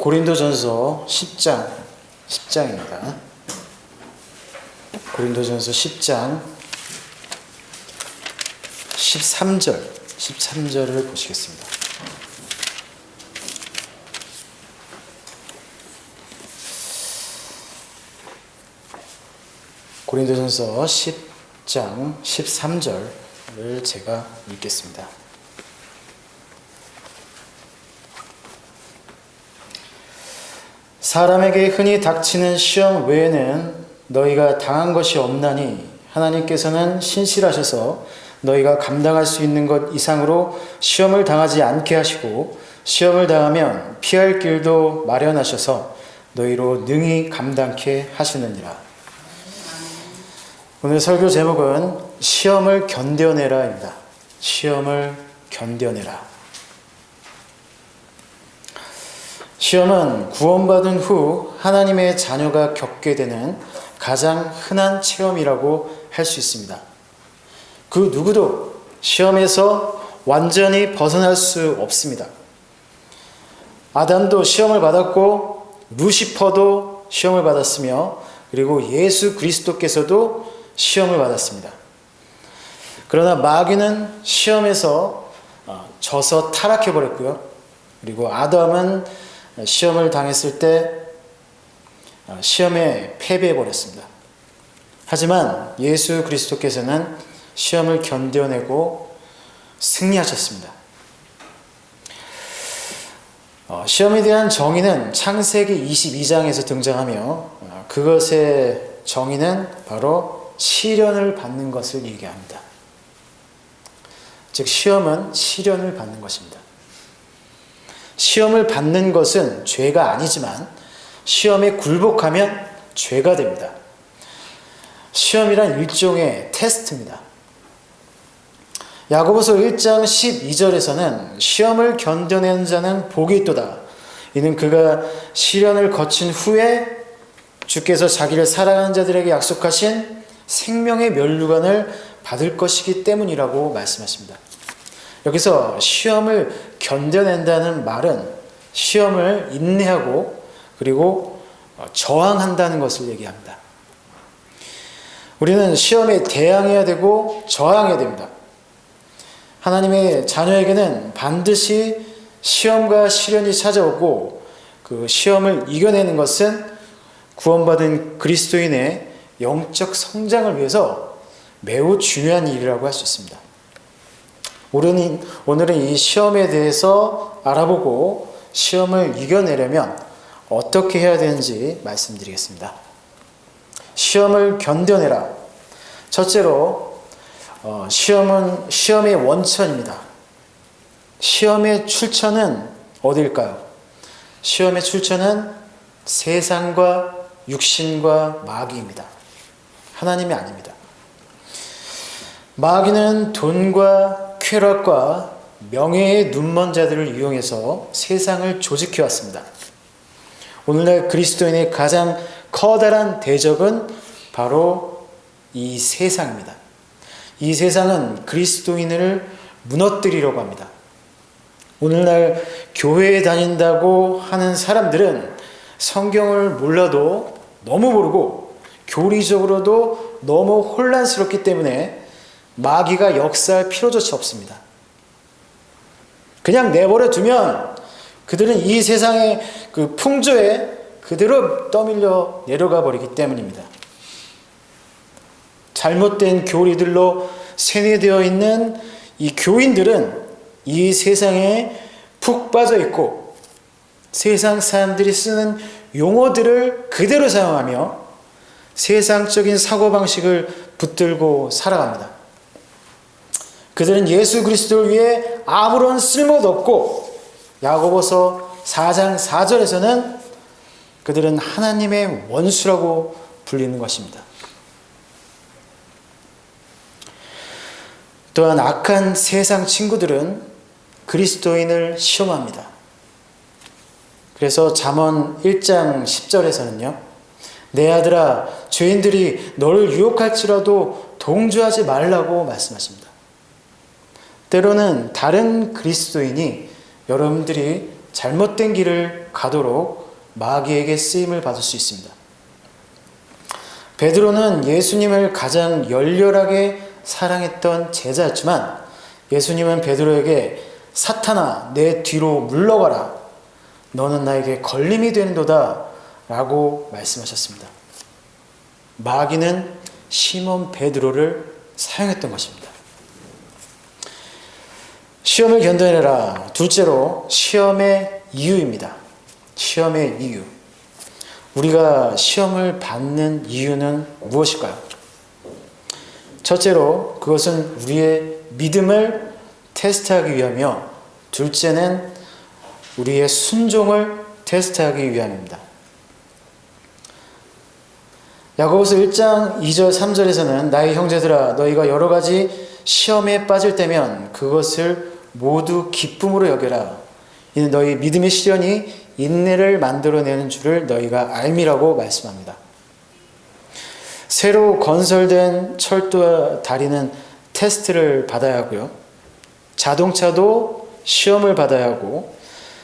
고린도전서 10장 10장입니다. 고린도전서 10장 13절 13절을 보시겠습니다. 고린도전서 10장 13절을 제가 읽겠습니다. 사람에게 흔히 닥치는 시험 외에는 너희가 당한 것이 없나니 하나님께서는 신실하셔서 너희가 감당할 수 있는 것 이상으로 시험을 당하지 않게 하시고 시험을 당하면 피할 길도 마련하셔서 너희로 능히 감당케 하시느니라. 오늘 설교 제목은 시험을 견뎌내라입니다. 시험을 견뎌내라. 시험은 구원받은 후 하나님의 자녀가 겪게 되는 가장 흔한 체험이라고 할 수 있습니다. 그 누구도 시험에서 완전히 벗어날 수 없습니다. 아담도 시험을 받았고 루시퍼도 시험을 받았으며 그리고 예수 그리스도께서도 시험을 받았습니다. 그러나 마귀는 시험에서 어, 져서 타락해 버렸고요. 그리고 아담은 시험을 당했을 때 어, 시험에 패배해 버렸습니다. 하지만 예수 그리스도께서는 시험을 견뎌내고 승리하셨습니다. 어, 시험에 대한 정의는 창세기 22장에서 등장하며 어, 그것의 정의는 바로 시련을 받는 것을 얘기합니다. 즉 시험은 시련을 받는 것입니다. 시험을 받는 것은 죄가 아니지만 시험에 굴복하면 죄가 됩니다. 시험이란 일종의 테스트입니다. 야고보서 1장 12절에서는 시험을 견뎌낸 자는 복이 있도다. 이는 그가 시련을 거친 후에 주께서 자기를 사랑하는 자들에게 약속하신 생명의 면류관을 받을 것이기 때문이라고 말씀하십니다. 여기서 시험을 견뎌낸다는 말은 시험을 인내하고 그리고 저항한다는 것을 얘기합니다. 우리는 시험에 대항해야 되고 저항해야 됩니다. 하나님의 자녀에게는 반드시 시험과 시련이 찾아오고 그 시험을 이겨내는 것은 구원받은 그리스도인의 영적 성장을 위해서 매우 중요한 일이라고 할 수 있습니다. 오늘은, 오늘은 이 시험에 대해서 알아보고 시험을 이겨내려면 어떻게 해야 되는지 말씀드리겠습니다. 시험을 견뎌내라. 첫째로 어, 시험은 시험의 원천입니다. 시험의 출처는 어딜까요? 시험의 출처는 세상과 육신과 마귀입니다. 하나님이 아닙니다. 마귀는 돈과 쾌락과 명예의 눈먼 자들을 이용해서 세상을 조직해 왔습니다. 오늘날 그리스도인의 가장 커다란 대적은 바로 이 세상입니다. 이 세상은 그리스도인을 무너뜨리려고 합니다. 오늘날 교회에 다닌다고 하는 사람들은 성경을 몰라도 너무 모르고 교리적으로도 너무 혼란스럽기 때문에 마귀가 역사할 필요조차 없습니다. 그냥 내버려 두면 그들은 이 세상의 그 풍조에 그대로 떠밀려 내려가 버리기 때문입니다. 잘못된 교리들로 세뇌되어 있는 이 교인들은 이 세상에 푹 빠져 있고 세상 사람들이 쓰는 용어들을 그대로 사용하며 세상적인 사고방식을 붙들고 살아갑니다. 그들은 예수 그리스도를 위해 아무런 쓸모도 없고 야고보서 4장 4절에서는 그들은 하나님의 원수라고 불리는 것입니다. 또한 악한 세상 친구들은 그리스도인을 시험합니다. 그래서 잠언 1장 10절에서는요. 내 아들아 죄인들이 너를 유혹할지라도 동조하지 말라고 말씀하십니다. 때로는 다른 그리스도인이 여러분들이 잘못된 길을 가도록 마귀에게 쓰임을 받을 수 있습니다. 베드로는 예수님을 가장 열렬하게 사랑했던 제자였지만 예수님은 베드로에게 사탄아 내 뒤로 물러가라 너는 나에게 걸림이 되는도다 라고 말씀하셨습니다. 마귀는 시몬 베드로를 사용했던 것입니다. 시험을 견뎌내라. 둘째로 시험의 이유입니다. 시험의 이유. 우리가 시험을 받는 이유는 무엇일까요? 첫째로 그것은 우리의 믿음을 테스트하기 위하며 둘째는 우리의 순종을 테스트하기 위함입니다. 야고보서 1장 2절 3절에서는 나의 형제들아 너희가 여러 가지 시험에 빠질 때면 그것을 모두 기쁨으로 여겨라. 이는 너희 믿음의 시련이 인내를 만들어내는 줄을 너희가 알미라고 말씀합니다. 새로 건설된 철도와 다리는 테스트를 받아야 하고요. 자동차도 시험을 받아야 하고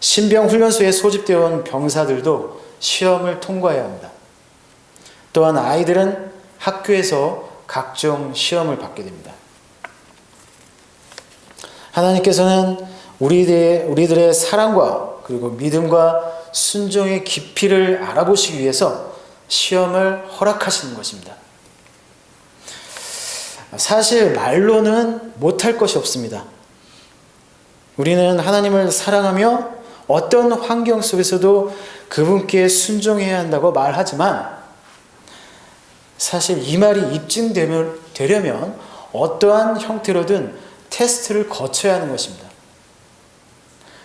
신병 훈련소에 소집되어 온 병사들도 시험을 통과해야 합니다. 또한 아이들은 학교에서 각종 시험을 받게 됩니다. 하나님께서는 우리들의, 우리들의 사랑과 그리고 믿음과 순종의 깊이를 알아보시기 위해서 시험을 허락하시는 것입니다. 사실 말로는 못할 것이 없습니다. 우리는 하나님을 사랑하며 어떤 환경 속에서도 그분께 순종해야 한다고 말하지만 사실 이 말이 입증되려면 어떠한 형태로든 테스트를 거쳐야 하는 것입니다.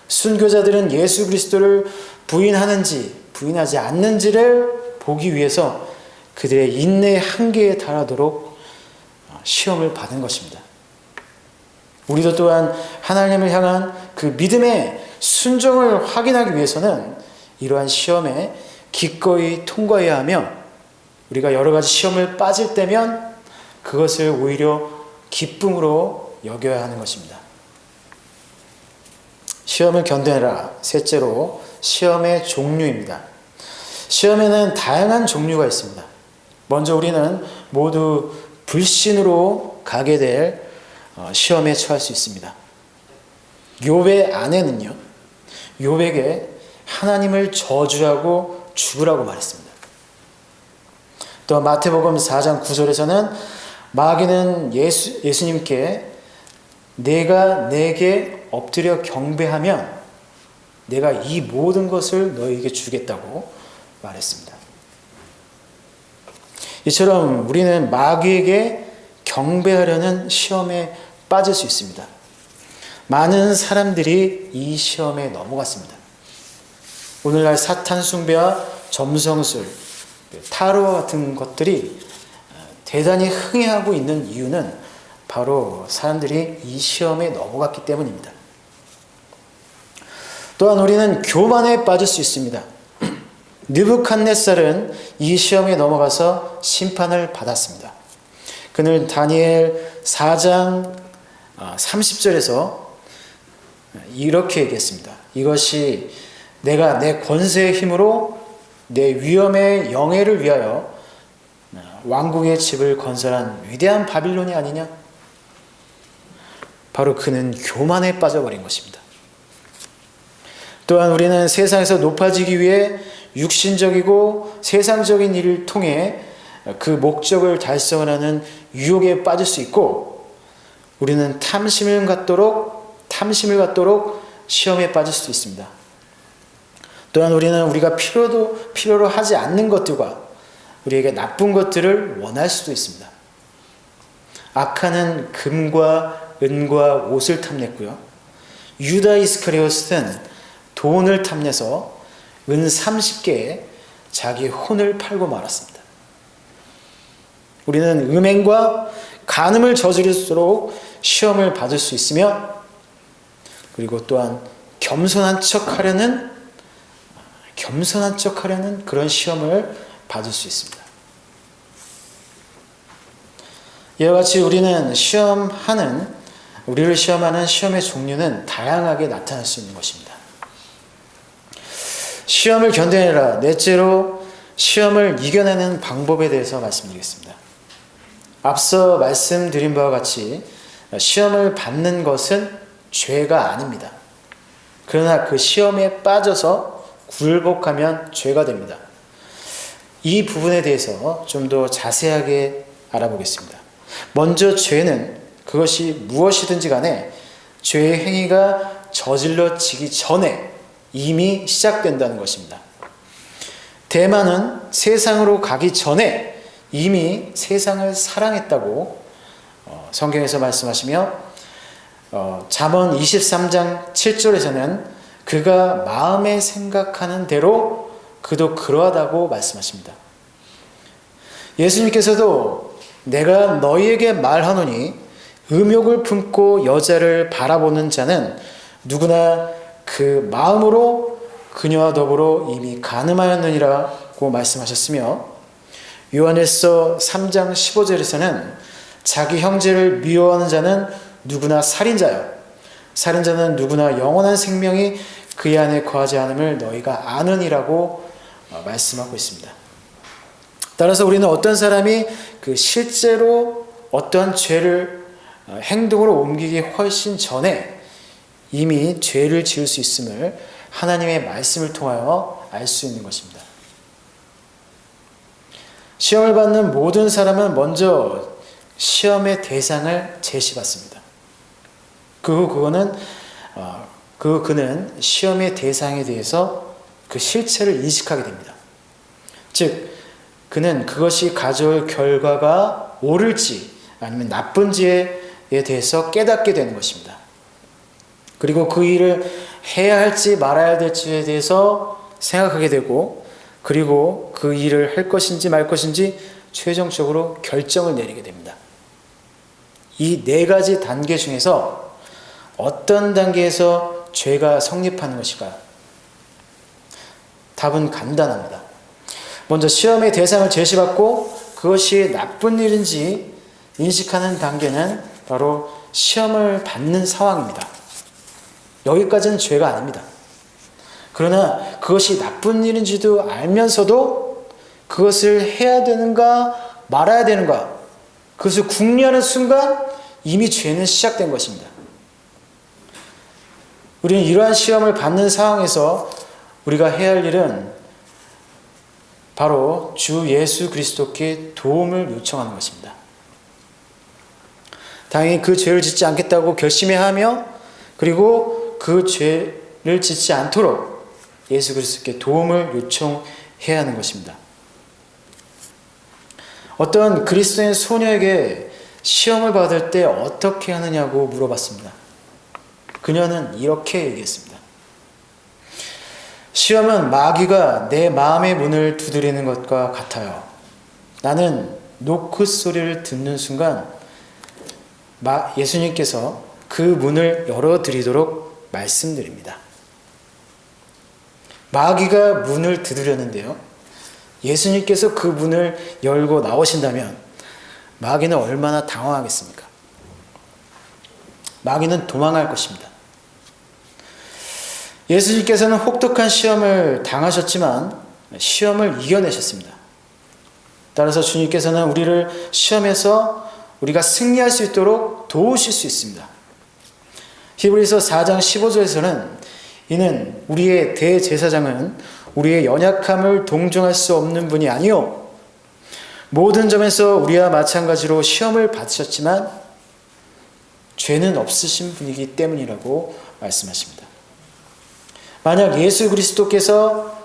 순교자들은 예수 그리스도를 부인하는지 부인하지 않는지를 보기 위해서 그들의 인내의 한계에 달하도록 시험을 받은 것입니다. 우리도 또한 하나님을 향한 그 믿음의 순종을 확인하기 위해서는 이러한 시험에 기꺼이 통과해야 하며 우리가 여러 가지 시험을 빠질 때면 그것을 오히려 기쁨으로 여겨야 하는 것입니다. 시험을 견뎌내라. 셋째로 시험의 종류입니다. 시험에는 다양한 종류가 있습니다. 먼저 우리는 모두 불신으로 가게 될 어, 시험에 처할 수 있습니다. 욥의 아내는요. 욥에게 하나님을 저주하고 죽으라고 말했습니다. 또 마태복음 4장 9절에서는 마귀는 예수, 예수님께 내가 내게 엎드려 경배하면 내가 이 모든 것을 너에게 주겠다고 말했습니다. 이처럼 우리는 마귀에게 경배하려는 시험에 빠질 수 있습니다. 많은 사람들이 이 시험에 넘어갔습니다. 오늘날 사탄 숭배와 점성술, 타로와 같은 것들이 대단히 흥행하고 있는 이유는 바로 사람들이 이 시험에 넘어갔기 때문입니다. 또한 우리는 교만에 빠질 수 있습니다. 느부칸네살은 이 시험에 넘어가서 심판을 받았습니다. 그는 다니엘 4장 30절에서 이렇게 얘기했습니다. 이것이 내가 내 권세의 힘으로 내 위엄의 영예를 위하여 왕궁의 집을 건설한 위대한 바빌론이 아니냐? 바로 그는 교만에 빠져버린 것입니다. 또한 우리는 세상에서 높아지기 위해 육신적이고 세상적인 일을 통해 그 목적을 달성하는 유혹에 빠질 수 있고 우리는 탐심을 갖도록 탐심을 갖도록 시험에 빠질 수도 있습니다. 또한 우리는 우리가 필요도 필요로 하지 않는 것들과 우리에게 나쁜 것들을 원할 수도 있습니다. 악하는 금과 은과 옷을 탐냈고요. 유다 이스카리오스는 돈을 탐내서 은 30개에 자기 혼을 팔고 말았습니다. 우리는 음행과 간음을 저지를수록 시험을 받을 수 있으며 그리고 또한 겸손한 척 하려는 겸손한 척 하려는 그런 시험을 받을 수 있습니다. 이와 같이 우리는 시험하는 우리를 시험하는 시험의 종류는 다양하게 나타날 수 있는 것입니다. 시험을 견뎌내라. 넷째로 시험을 이겨내는 방법에 대해서 말씀드리겠습니다. 앞서 말씀드린 바와 같이 시험을 받는 것은 죄가 아닙니다. 그러나 그 시험에 빠져서 굴복하면 죄가 됩니다. 이 부분에 대해서 좀 더 자세하게 알아보겠습니다. 먼저 죄는 그것이 무엇이든지 간에 죄의 행위가 저질러지기 전에 이미 시작된다는 것입니다. 대만은 세상으로 가기 전에 이미 세상을 사랑했다고 어, 성경에서 말씀하시며 어, 잠언 23장 7절에서는 그가 마음에 생각하는 대로 그도 그러하다고 말씀하십니다. 예수님께서도 내가 너희에게 말하노니 음욕을 품고 여자를 바라보는 자는 누구나 그 마음으로 그녀와 더불어 이미 가늠하였느니라고 말씀하셨으며 요한일서 3장 15절에서는 자기 형제를 미워하는 자는 누구나 살인자요 살인자는 누구나 영원한 생명이 그의 안에 거하지 않음을 너희가 아느니라고 어, 말씀하고 있습니다. 따라서 우리는 어떤 사람이 그 실제로 어떠한 죄를 어, 행동으로 옮기기 훨씬 전에 이미 죄를 지을 수 있음을 하나님의 말씀을 통하여 알 수 있는 것입니다. 시험을 받는 모든 사람은 먼저 시험의 대상을 제시받습니다. 그 후 그거는 어, 그 그는 시험의 대상에 대해서 그 실체를 인식하게 됩니다. 즉 그는 그것이 가져올 결과가 옳을지 아니면 나쁜지에 대해서 깨닫게 되는 것입니다. 그리고 그 일을 해야 할지 말아야 될지에 대해서 생각하게 되고 그리고 그 일을 할 것인지 말 것인지 최종적으로 결정을 내리게 됩니다. 이 네 가지 단계 중에서 어떤 단계에서 죄가 성립하는 것일까요? 답은 간단합니다. 먼저 시험의 대상을 제시받고 그것이 나쁜 일인지 인식하는 단계는 바로 시험을 받는 상황입니다. 여기까지는 죄가 아닙니다. 그러나 그것이 나쁜 일인지도 알면서도 그것을 해야 되는가 말아야 되는가 그것을 궁리하는 순간 이미 죄는 시작된 것입니다. 우리는 이러한 시험을 받는 상황에서 우리가 해야 할 일은 바로 주 예수 그리스도께 도움을 요청하는 것입니다. 당연히 그 죄를 짓지 않겠다고 결심해야 하며 그리고 그 죄를 짓지 않도록 예수 그리스도께 도움을 요청해야 하는 것입니다. 어떤 그리스도인 소녀에게 시험을 받을 때 어떻게 하느냐고 물어봤습니다. 그녀는 이렇게 얘기했습니다. 시험은 마귀가 내 마음의 문을 두드리는 것과 같아요. 나는 노크 소리를 듣는 순간 예수님께서 그 문을 열어드리도록 말씀드립니다. 마귀가 문을 두드렸는데요. 예수님께서 그 문을 열고 나오신다면 마귀는 얼마나 당황하겠습니까? 마귀는 도망할 것입니다. 예수님께서는 혹독한 시험을 당하셨지만 시험을 이겨내셨습니다. 따라서 주님께서는 우리를 시험에서 우리가 승리할 수 있도록 도우실 수 있습니다. 히브리서 4장 15절에서는 이는 우리의 대제사장은 우리의 연약함을 동정할 수 없는 분이 아니요 모든 점에서 우리와 마찬가지로 시험을 받으셨지만 죄는 없으신 분이기 때문이라고 말씀하십니다. 만약 예수 그리스도께서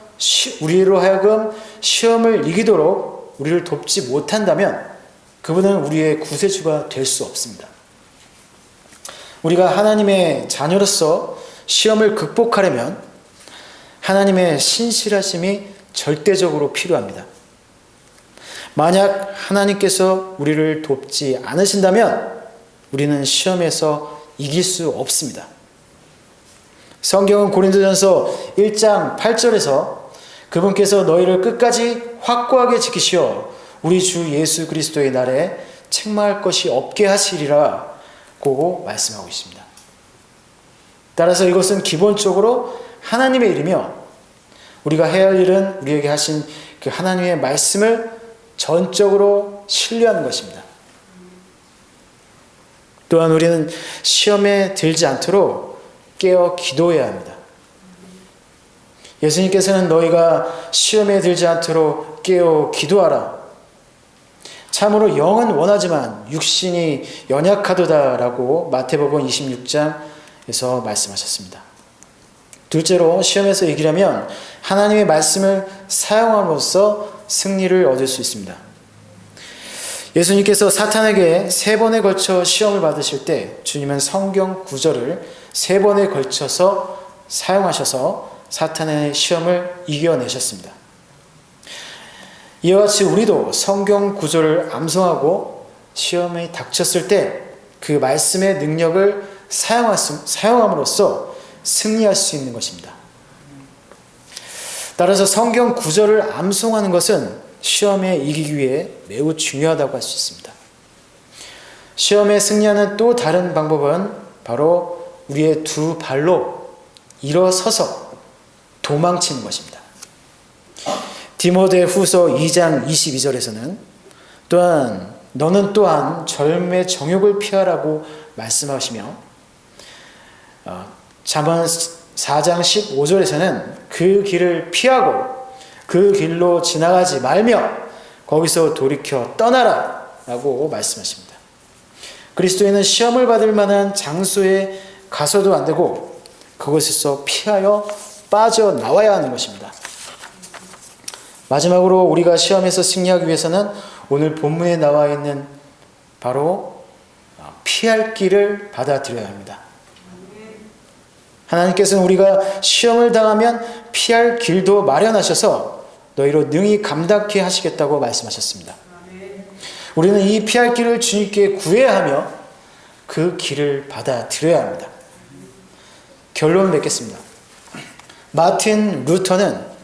우리로 하여금 시험을 이기도록 우리를 돕지 못한다면 그분은 우리의 구세주가 될 수 없습니다. 우리가 하나님의 자녀로서 시험을 극복하려면 하나님의 신실하심이 절대적으로 필요합니다. 만약 하나님께서 우리를 돕지 않으신다면 우리는 시험에서 이길 수 없습니다. 성경은 고린도전서 1장 8절에서 그분께서 너희를 끝까지 확고하게 지키시어 우리 주 예수 그리스도의 날에 책망할 것이 없게 하시리라고 말씀하고 있습니다. 따라서 이것은 기본적으로 하나님의 일이며 우리가 해야 할 일은 우리에게 하신 그 하나님의 말씀을 전적으로 신뢰하는 것입니다. 또한 우리는 시험에 들지 않도록 깨어 기도해야 합니다. 예수님께서는 너희가 시험에 들지 않도록 깨어 기도하라. 참으로 영은 원하지만 육신이 연약하도다라고 마태복음 26장에서 말씀하셨습니다. 둘째로 시험에서 이기려면 하나님의 말씀을 사용함으로써 승리를 얻을 수 있습니다. 예수님께서 사탄에게 세 번에 걸쳐 시험을 받으실 때 주님은 성경 구절을 세 번에 걸쳐서 사용하셔서 사탄의 시험을 이겨내셨습니다. 이와 같이 우리도 성경 구절을 암송하고 시험이 닥쳤을 때 그 말씀의 능력을 사용함으로써 승리할 수 있는 것입니다. 따라서 성경 구절을 암송하는 것은 시험에 이기기 위해 매우 중요하다고 할 수 있습니다. 시험에 승리하는 또 다른 방법은 바로 우리의 두 발로 일어서서 도망치는 것입니다. 디모데 후서 2장 22절에서는 또한 너는 또한 젊의 정욕을 피하라고 말씀하시며 어, 잠언 4장 15절에서는 그 길을 피하고 그 길로 지나가지 말며 거기서 돌이켜 떠나라 라고 말씀하십니다. 그리스도인은 시험을 받을 만한 장소에 가서도 안 되고 그곳에서 피하여 빠져나와야 하는 것입니다. 마지막으로 우리가 시험에서 승리하기 위해서는 오늘 본문에 나와 있는 바로 피할 길을 받아들여야 합니다. 하나님께서는 우리가 시험을 당하면 피할 길도 마련하셔서 너희로 능히 감당케 하시겠다고 말씀하셨습니다. 우리는 이 피할 길을 주님께 구해야 하며 그 길을 받아들여야 합니다. 결론 맺겠습니다. 마틴 루터는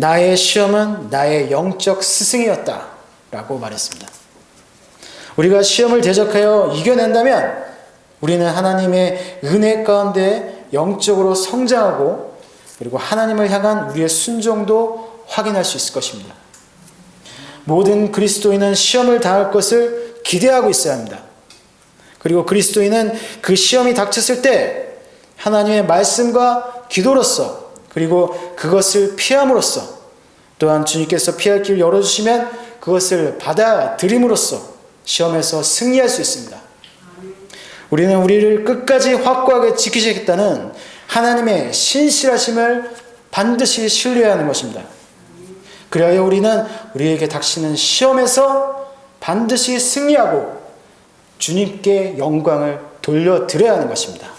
나의 시험은 나의 영적 스승이었다 라고 말했습니다. 우리가 시험을 대적하여 이겨낸다면 우리는 하나님의 은혜 가운데 영적으로 성장하고 그리고 하나님을 향한 우리의 순종도 확인할 수 있을 것입니다. 모든 그리스도인은 시험을 당할 것을 기대하고 있어야 합니다. 그리고 그리스도인은 그 시험이 닥쳤을 때 하나님의 말씀과 기도로서 그리고 그것을 피함으로써 또한 주님께서 피할 길 열어주시면 그것을 받아들임으로써 시험에서 승리할 수 있습니다. 우리는 우리를 끝까지 확고하게 지키시겠다는 하나님의 신실하심을 반드시 신뢰해야 하는 것입니다. 그래야 우리는 우리에게 닥치는 시험에서 반드시 승리하고 주님께 영광을 돌려드려야 하는 것입니다.